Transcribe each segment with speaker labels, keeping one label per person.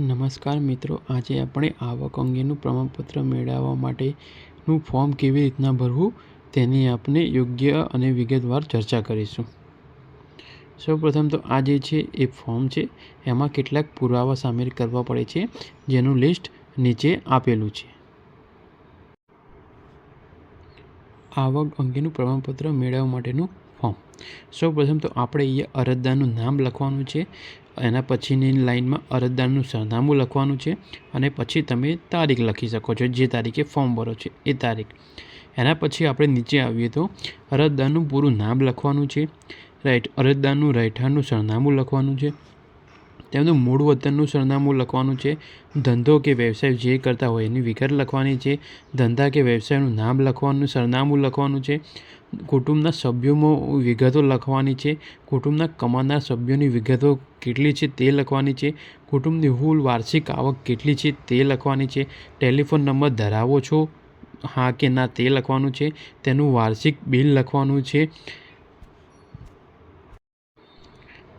Speaker 1: નમસ્કાર મિત્રો, આજે આપણે આવક અંગેનું પ્રમાણપત્ર મેળવવા માટેનું ફોર્મ કેવી રીતના ભરવું તેની આપણે યોગ્ય અને વિગતવાર ચર્ચા કરીશું. સૌપ્રથમ તો આ જે છે એ ફોર્મ છે, એમાં કેટલાક પુરાવા સામેલ કરવા પડે છે, જેનું લિસ્ટ નીચે આપેલું છે. આવક અંગેનું પ્રમાણપત્ર મેળવવા માટેનું ફોર્મ. સૌપ્રથમ તો આપણે અહીંયા અરજદારનું નામ લખવાનું છે, એના પછીની લાઇનમાં અરજદારનું સરનામું લખવાનું છે અને પછી તમે તારીખ લખી શકો છો, જે તારીખે ફોર્મ ભરો છે, એ તારીખ. એના પછી આપણે નીચે આવીએ તો અરજદારનું પૂરું નામ લખવાનું છે, રાઈટ, અરજદારનું રહેઠાણનું સરનામું લખવાનું છે તેમનું મૂળ વતનનું સરનામું લખવાનું છે. ધંધો કે વ્યવસાય જે કરતા હોય એની વિગત લખવાની છે. ધંધા કે વ્યવસાયનું નામ લખવાનું, સરનામું લખવાનું છે. કુટુંબના સભ્યોમાં વિગતો લખવાની છે. કુટુંબના કમાનાર સભ્યોની વિગતો કેટલી છે તે લખવાની છે. કુટુંબની કુલ વાર્ષિક આવક કેટલી છે તે લખવાની છે. ટેલિફોન નંબર ધરાવો છો? હા કે ના તે લખવાનું છે. તેનું વાર્ષિક બિલ લખવાનું છે.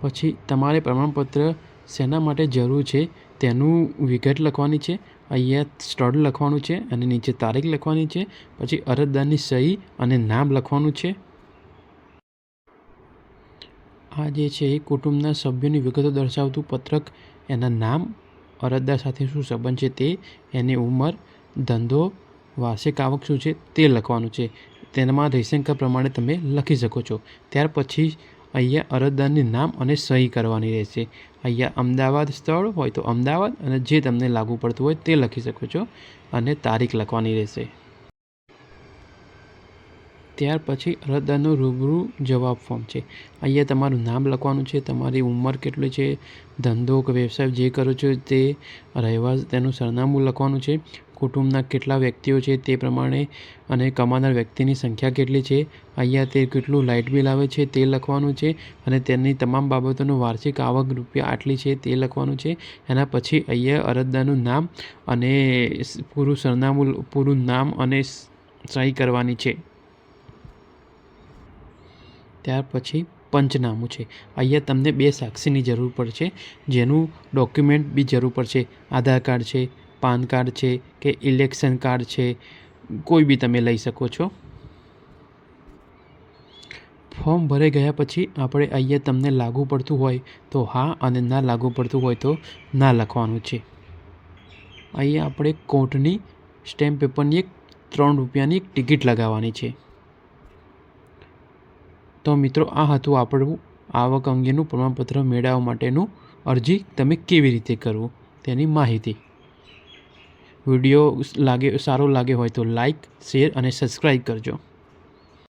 Speaker 1: પછી તમારે પ્રમાણપત્ર શેના માટે જરૂર છે તેનું વિગત લખવાની છે, અહીંયા સ્થળ લખવાનું છે અને નીચે તારીખ લખવાની છે, પછી અરજદારની સહી અને નામ લખવાનું છે. આ જે છે એ કુટુંબના સભ્યોની વિગતો દર્શાવતું પત્રક. એના નામ, અરજદાર સાથે શું સંબંધ છે તે, એની ઉંમર, ધંધો, વાર્ષિક આવક શું છે તે લખવાનું છે. તેમાં રેશન પ્રમાણે તમે લખી શકો છો. ત્યાર પછી અહીંયા અરજદારની નામ અને સહી કરવાની રહેશે. અહીંયા અમદાવાદ સ્થળ હોય તો અમદાવાદ અને જે તમને લાગુ પડતું હોય તે લખી શકો છો અને તારીખ લખવાની રહેશે. ત્યાર પછી અરજદારનું રૂબરૂ જવાબ ફોર્મ છે. અહીંયા તમારું નામ લખવાનું છે, તમારી ઉંમર કેટલી છે, ધંધો કે વ્યવસાય જે કરો છો તે રહેવા તેનું સરનામું લખવાનું છે. કુટુંબના કેટલા વ્યક્તિઓ છે તે પ્રમાણે અને કમાનાર વ્યક્તિની સંખ્યા કેટલી છે? અહીંયા તે કેટલું લાઇટ બિલ આવે છે તે લખવાનું છે અને તેની તમામ બાબતોનું વાર્ષિક આવક રૂપિયા આટલી છે તે લખવાનું છે. એના પછી અહીંયા અરજદારનું નામ અને પૂરું સરનામું, પૂરું નામ અને સહી કરવાની છે. ત્યાર પછી પંચનામું છે. અહીંયા તમને બે સાક્ષીની જરૂર પડશે, જેનું ડોક્યુમેન્ટ બી જરૂર પડશે. આધાર કાર્ડ છે પાન કાર્ડ છે કે ઇલેક્શન કાર્ડ છે, કોઈ બી તમે લઈ શકો છો. ફોર્મ ભરાઈ ગયા પછી આપણે અહીંયા તમને લાગુ પડતું હોય તો હા અને ના લાગુ પડતું હોય તો ના લખવાનું છે. અહીંયા આપણે કોર્ટની સ્ટેમ્પ પેપરની એક ત્રણ રૂપિયાની એક ટિકિટ લગાવવાની છે. તો મિત્રો આ હતું આપણું આવક અંગેનું પ્રમાણપત્ર મેળવવા માટેનું અરજી, તમે કેવી રીતે કરવું તેની માહિતી. વીડિયો લાગે સારો લાગે હોય તો લાઈક શેર અને સબસ્ક્રાઈબ કરજો.